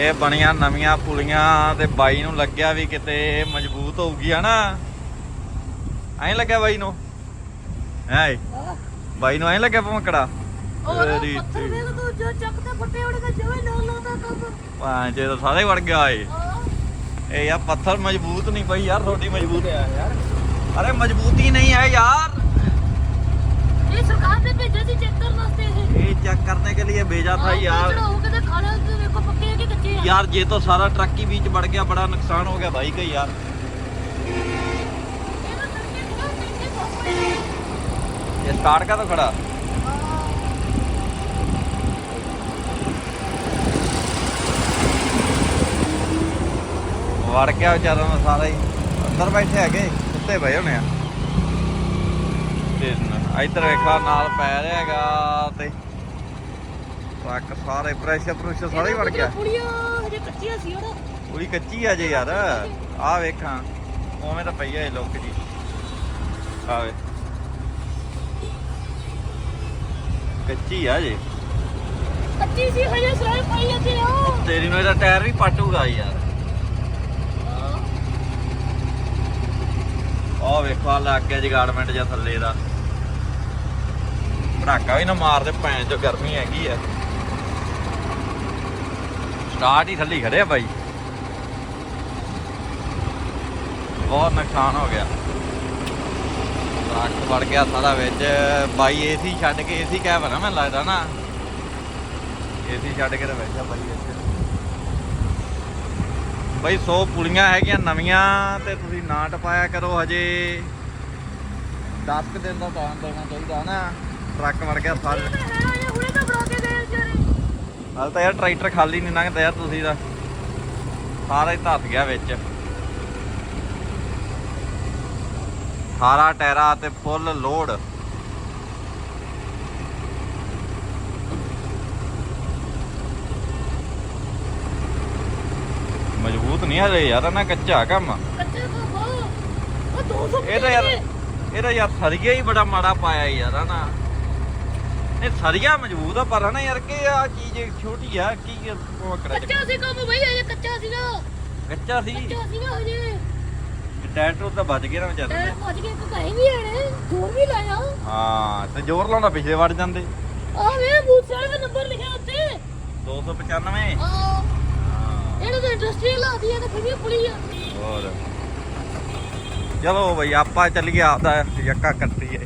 ਇਹ ਬਣੀਆਂ ਨਵੀਆਂ ਪੁਲੀਆਂ ਤੇ ਬਾਈ ਨੂੰ ਲੱਗਿਆ ਵੀ ਕਿਤੇ ਇਹ ਮਜ਼ਬੂਤ ਹੋਊਗੀ ਹਨਾ? ਐਂ ਲੱਗਿਆ ਬਾਈ ਨੂੰ? ਐ ਬਾਈ ਨੂੰ ਐਂ ਲੱਗਿਆ ਭਮਕੜਾ ਔਰ ਅਰੇ ਪੱਥਰ ਤੇ- ਦੇ ਤੂੰ ਜੋ ਚੱਕ ਤੇ ਫੱਟੇ ਜਿਵੇਂ ਕੰਮ। ਸਾਰੇ ਵੜ ਗਿਆ ਏ। ਇਹ ਯਾਰ ਪੱਥਰ ਮਜ਼ਬੂਤ ਨਹੀਂ ਪਈ ਯਾਰ ਤੁਹਾਡੀ ਮਜ਼ਬੂਤ। ਹੈ ਯਾਰ ਅਰੇ ਮਜ਼ਬੂਤੀ ਨਹੀਂ ਹੈ ਯਾਰ। ਇਹ ਸਰਕਾਰ ਨੇ ਭੇਜਿਆ ਸੀ ਚੈੱਕ ਕਰਨ ਵਾਸਤੇ ਇਹ ਇਹ ਚੈੱਕ करने के लिए भेजा था यार ਚੜਾਓ ਕਿਤੇ ਖਾਣੇ ਤੇ ਵੇਖੋ ਪੱਕੇ ਆ ਕਿ ਕੱਚੇ ਆ यार ये तो सारा ट्रक ही बीच बढ़ गया बड़ा नुकसान हो गया भाई का यार ਇਹ ਤਾਂ ਤੜਕੇ ਕਿਉਂ ਪੈਂਦੇ ਕੋਪੜੇ ये स्टार्ट का तो खड़ा ਵੜ ਗਿਆ ਵਿਚਾਰਾ ਨੂੰ ਸਾਰਾ ਹੀ ਅੰਦਰ ਬੈਠੇ ਹੈਗੇ ਉੱਤੇ ਪਏ ਹੋਣੇ ਆ ਤੇ ਨ- ਇੱਧਰ ਵੇਖਾ ਨਾਲ ਪੈ ਰਿਹਾ ਹੈਗਾ ਤੇ ਟਰੱਕ ਸਾਰੇ ਪ੍ਰੈਸ਼ਰ ਪ੍ਰੈਸ਼ਰ ਸਾਰਾ ਵੜ ਗਿਆ। ਪੁੜੀਆਂ ਹਜੇ ਕੱਚੀਆਂ ਸੀ ਉਹਦਾ ਪੂਰੀ ਕੱਚੀ ਆ ਜੇ ਯਾਰ। ਆ ਵੇਖਾਂ ਉਵੇਂ ਤਾਂ ਪਈ ਆ ਇਹ ਲੁੱਕ ਜੀ। ਆਵੇ ਕੱਚੀ ਆ ਜੇ ਕੱਚੀ ਸੀ ਹਜੇ ਸਲਾਈ ਪਾਈ ਜਾਂਦੇ ਆ। ਤੇਰੀ ਨੂੰ ਇਹਦਾ ਟਾਇਰ ਵੀ ਪਾਟੂਗਾ ਯਾਰ। ਆ ਵੇਖੋ ਆ ਲੱਗ ਗਿਆ ਜਗਾੜਮੈਂਟ ਜਾਂ ਥੱਲੇ ਦਾ। ਪੜਾਕਾ ਵੀ ਨਾ ਮਾਰਦੇ ਭੈਣ ਚੋ ਗਰਮੀ ਹੈਗੀ ਆ। ਸਟਾਰਟ ਹੀ ਥੱਲੇ ਖੜੇ ਆ ਬਾਈ। ਬਹੁਤ ਨੁਕਸਾਨ ਹੋ ਗਿਆ। ਟਰੱਕ ਵੜ ਗਿਆ ਸਾਰਾ ਵਿੱਚ। ਬਾਈ ਏਸੀ ਛੱਡ ਕੇ ਏਸੀ ਕਹਿ ਬਣਾ ਮੈਨੂੰ ਲੱਗਦਾ ਨਾ। ਏਸੀ ਛੱਡ ਕੇ ਤਾਂ ਬੈਠਾ ਬਾਈ ਇੱਥੇ। ਬਈ 100 ਪੁਲੀਆਂ ਹੈਗੀਆਂ ਨਵੀਆਂ ਤੇ ਤੁਸੀਂ ਨਾ ਟਪਾਇਆ ਕਰੋ ਹਜੇ। 10 ਦਿਨ ਦਾ ਟਾਈਮ ਦੇਣਾ ਚਾਹੀਦਾ ਨਾ। ਟਰੱਕ ਵੜ ਗਿਆ ਸਾਰੇ ਹੁਣੇ ਤਾਂ ਬਣਾ ਕੇ ਗਏ ਵਿਚਾਰੇ। ਹਾਲ ਤਾਂ ਯਾਰ ਟਰੈਕਟਰ ਖਾਲੀ ਨਹੀਂ ਲੰਘਦਾ ਯਾਰ ਤੁਸੀਂ ਦਾ ਸਾਰਾ ਹੀ ਧੱਸ ਗਿਆ ਵਿੱਚ। ਸਾਰਾ ਟਾਇਰਾ ਤੇ ਫੁੱਲ ਲੋਡ ਮਜ਼ਬੂਤ ਨਹੀਂ ਹਲੇ ਯਾਰ ਨਾ ਕੱਚਾ ਕੰਮ। ਕੱਚੇ ਬਹੁਤ ਉਹ 200 ਇਹ ਤਾਂ ਯਾਰ ਇਹ ਤਾਂ ਯਾਰ ਸਰੀਆ ਹੀ ਬੜਾ ਮਾੜਾ ਪਾਇਆ ਯਾਰ ਹਨਾ। ਇਹ ਸਰੀਆ ਮਜ਼ਬੂਤ ਆ ਪਰ ਹਨਾ ਯਾਰ ਕਿ ਆ ਚੀਜ਼ ਛੋਟੀ ਆ ਕੀ ਕੱਚਾ ਸੀ ਕੰਮ ਬਈ ਹਜੇ ਕੱਚਾ ਸੀਗਾ। ਕੱਚਾ ਸੀ? ਕੱਚਾ ਸੀਗਾ ਹਜੇ। ਟਰੈਕਟਰ ਤਾਂ ਵੱਜ ਗਿਆ ਨਾ ਵਿਚਾਰਾ ਟਾਇਰ ਭੱਜ ਕੇ ਘਾਈ ਵੀ ਆਣੇ ਹੋਰ ਵੀ ਲਾਇਆ। ਹਾਂ ਤੇ ਜ਼ੋਰ ਲਾਉਂਦਾ ਪਿਛਲੇ ਵੜ ਜਾਂਦੇ। ਆ ਵੇ ਮੂਸੇ ਦਾ ਨੰਬਰ ਲਿਖਿਆ ਉੱਤੇ। 295 ਆ ਹਾਂ। ਇਹਨੂੰ ਤਾਂ ਇੰਡਸਟਰੀ ਲਾਦੀ ਹੈ ਤਾਂ ਫਿਰ ਵੀ ਪੁਲੀ ਆ। ਹੋਰ। ਚਲੋ ਬਈ ਆਪਾਂ ਚੱਲੀਏ ਆਪਦਾ ਯੱਕਾ ਕੱਟੀਏ